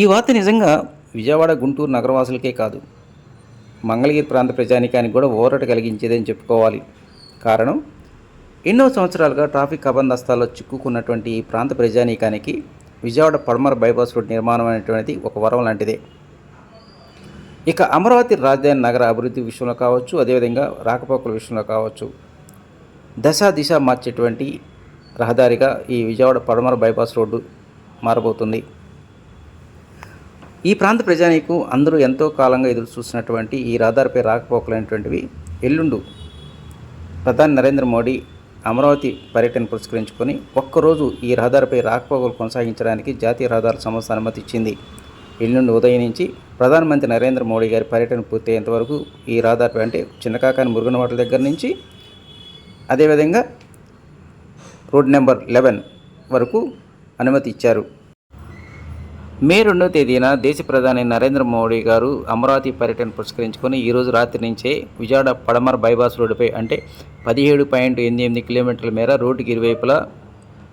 ఈ వార్త నిజంగా విజయవాడ గుంటూరు నగరవాసులకే కాదు మంగళగిరి ప్రాంత ప్రజానికానికి కూడా ఊరట కలిగించేదని చెప్పుకోవాలి. కారణం ఎన్నో సంవత్సరాలుగా ట్రాఫిక్ అబందస్తాల్లో చిక్కుకున్నటువంటి ఈ ప్రాంత ప్రజానీకానికి విజయవాడ పడమర బైపాస్ రోడ్ నిర్మాణం అనేటువంటిది ఒక వరం లాంటిదే. ఇక అమరావతి రాజధాని నగర అభివృద్ధి విషయంలో కావచ్చు అదేవిధంగా రాకపోకల విషయంలో కావచ్చు దశ దిశ మార్చేటువంటి రహదారిగా ఈ విజయవాడ పడమర బైపాస్ రోడ్డు మారబోతుంది. ఈ ప్రాంత ప్రజానీకు అందరూ ఎంతో కాలంగా ఎదురు చూస్తున్నటువంటి ఈ రహదారిపై రాకపోకలైనటువంటివి ఎల్లుండు ప్రధాని నరేంద్ర మోడీ అమరావతి పర్యటన పురస్కరించుకొని ఒక్కరోజు ఈ రహదారిపై రాకపోకలు కొనసాగించడానికి జాతీయ రహదారుల సంస్థ అనుమతి ఇచ్చింది. ఎల్లుండి ఉదయం నుంచి ప్రధానమంత్రి నరేంద్ర మోడీ గారి పర్యటన పూర్తయ్యేంత వరకు ఈ రహదారిపై అంటే చిన్నకాకాని మురుగనవాటల దగ్గర నుంచి అదేవిధంగా రోడ్ నెంబర్ లెవెన్ వరకు అనుమతి ఇచ్చారు. మే రెండవ తేదీన దేశ ప్రధాని నరేంద్ర మోడీ గారు అమరావతి పర్యటన పురస్కరించుకొని ఈరోజు రాత్రి నుంచే విజయవాడ పడమర బైపాస్ రోడ్డుపై అంటే పదిహేడు పాయింట్ ఎనిమిది ఎనిమిది కిలోమీటర్ల మేర రోడ్డుకి ఇరువైపులా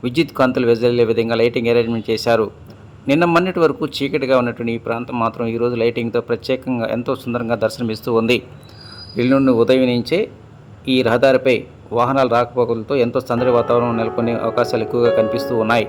విద్యుత్ కాంతులు వెదజల్లే విధంగా లైటింగ్ అరేంజ్మెంట్ చేశారు. నిన్న మొన్నటి వరకు చీకటిగా ఉన్నటువంటి ఈ ప్రాంతం మాత్రం ఈరోజు లైటింగ్తో ప్రత్యేకంగా ఎంతో సుందరంగా దర్శనమిస్తూ ఉంది. ఎల్లుండి ఉదయం నుంచే ఈ రహదారిపై వాహనాల రాకపోకలతో ఎంతో సందడి వాతావరణం నెలకొనే అవకాశాలు ఎక్కువగా కనిపిస్తూ ఉన్నాయి.